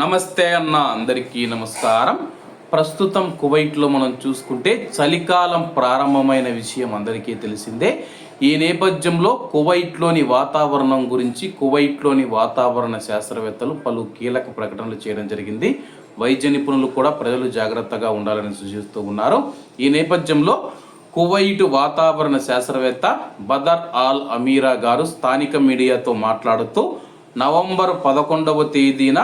నమస్తే అన్న అందరికీ నమస్కారం. ప్రస్తుతం కువైట్లో మనం చూసుకుంటే చలికాలం ప్రారంభమైన విషయం అందరికీ తెలిసిందే. ఈ నేపథ్యంలో కువైట్లోని వాతావరణం గురించి కువైట్లోని వాతావరణ శాస్త్రవేత్తలు పలు కీలక ప్రకటనలు చేయడం జరిగింది. వైద్య నిపుణులు కూడా ప్రజలు జాగ్రత్తగా ఉండాలని సూచిస్తూ ఉన్నారు. ఈ నేపథ్యంలో కువైట్ వాతావరణ శాస్త్రవేత్త బదర్ ఆల్ అమీరా గారు స్థానిక మీడియాతో మాట్లాడుతూ నవంబర్ పదకొండవ తేదీన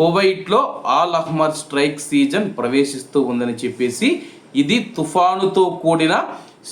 కువైట్లో ఆల్ అహ్మర్ స్ట్రైక్ సీజన్ ప్రవేశిస్తూ ఉందని చెప్పేసి ఇది తుఫానుతో కూడిన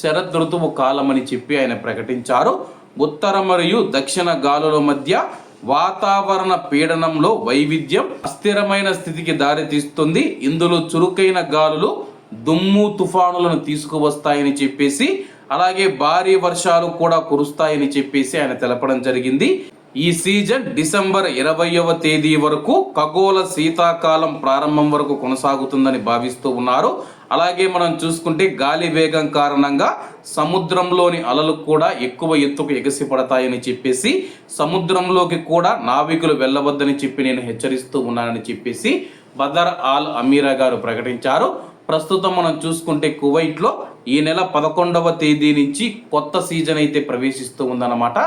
శరద్ ఋతువు అని చెప్పి ఆయన ప్రకటించారు. ఉత్తర మరియు దక్షిణ గాలుల మధ్య వాతావరణ పీడనంలో వైవిధ్యం అస్థిరమైన స్థితికి దారితీస్తుంది. ఇందులో చురుకైన గాలులు దుమ్ము తుఫానులను తీసుకువస్తాయని చెప్పేసి అలాగే భారీ వర్షాలు కూడా కురుస్తాయని చెప్పేసి ఆయన తెలపడం జరిగింది. ఈ సీజన్ డిసెంబర్ ఇరవయవ తేదీ వరకు ఖగోళ శీతాకాలం ప్రారంభం వరకు కొనసాగుతుందని భావిస్తూ ఉన్నారు. అలాగే మనం చూసుకుంటే గాలి వేగం కారణంగా సముద్రంలోని అలలు కూడా ఎక్కువ ఎత్తుకు ఎగసిపడతాయని చెప్పేసి సముద్రంలోకి కూడా నావికులు వెళ్ళవద్దని చెప్పి నేను హెచ్చరిస్తూ ఉన్నానని చెప్పేసి బదర్ ఆల్ అమీరా గారు ప్రకటించారు. ప్రస్తుతం మనం చూసుకుంటే కువైట్లో ఈ నెల పదకొండవ తేదీ నుంచి కొత్త సీజన్ అయితే ప్రవేశిస్తూ ఉందన్నమాట.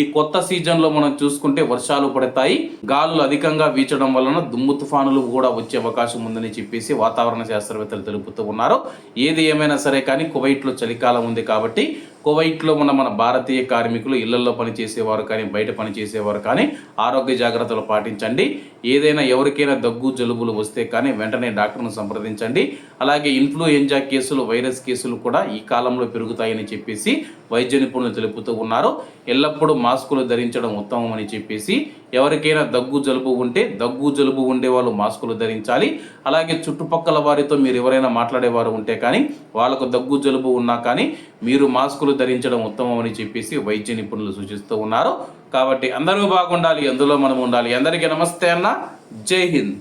ఈ కొత్త సీజన్లో మనం చూసుకుంటే వర్షాలు పడతాయి. గాలులు అధికంగా వీచడం వలన దుమ్ము తుఫానులు కూడా వచ్చే అవకాశం ఉందని చెప్పేసి వాతావరణ శాస్త్రవేత్తలు తెలుపుతూ ఉన్నారు. ఏది ఏమైనా సరే కానీ కువైట్లో చలికాలం ఉంది కాబట్టి కువైట్లో ఉన్న మన భారతీయ కార్మికులు ఇళ్ళలో పనిచేసేవారు కానీ బయట పనిచేసేవారు కానీ ఆరోగ్య జాగ్రత్తలు పాటించండి. ఏదైనా ఎవరికైనా దగ్గు జలుబులు వస్తే కానీ వెంటనే డాక్టర్ను సంప్రదించండి. అలాగే ఇన్ఫ్లుయెంజా కేసులు వైరస్ కేసులు కూడా ఈ కాలంలో పెరుగుతాయని చెప్పేసి వైద్య నిపుణులు తెలుపుతూ ఉన్నారు. ఎల్లప్పుడూ మాస్కులు ధరించడం ఉత్తమం అని చెప్పేసి ఎవరికైనా దగ్గు జలుబు ఉంటే దగ్గు జలుబు ఉండే వాళ్ళు మాస్కులు ధరించాలి. అలాగే చుట్టుపక్కల వారితో మీరు ఎవరైనా మాట్లాడేవారు ఉంటే కానీ వాళ్ళకు దగ్గు జలుబు ఉన్నా కానీ మీరు మాస్కులు ధరించడం ఉత్తమం అని చెప్పేసి వైద్య నిపుణులు సూచిస్తూ ఉన్నారు. కాబట్టి అందరూ బాగుండాలి అందులో మనం ఉండాలి. అందరికీ నమస్తే అన్న. జై హింద్.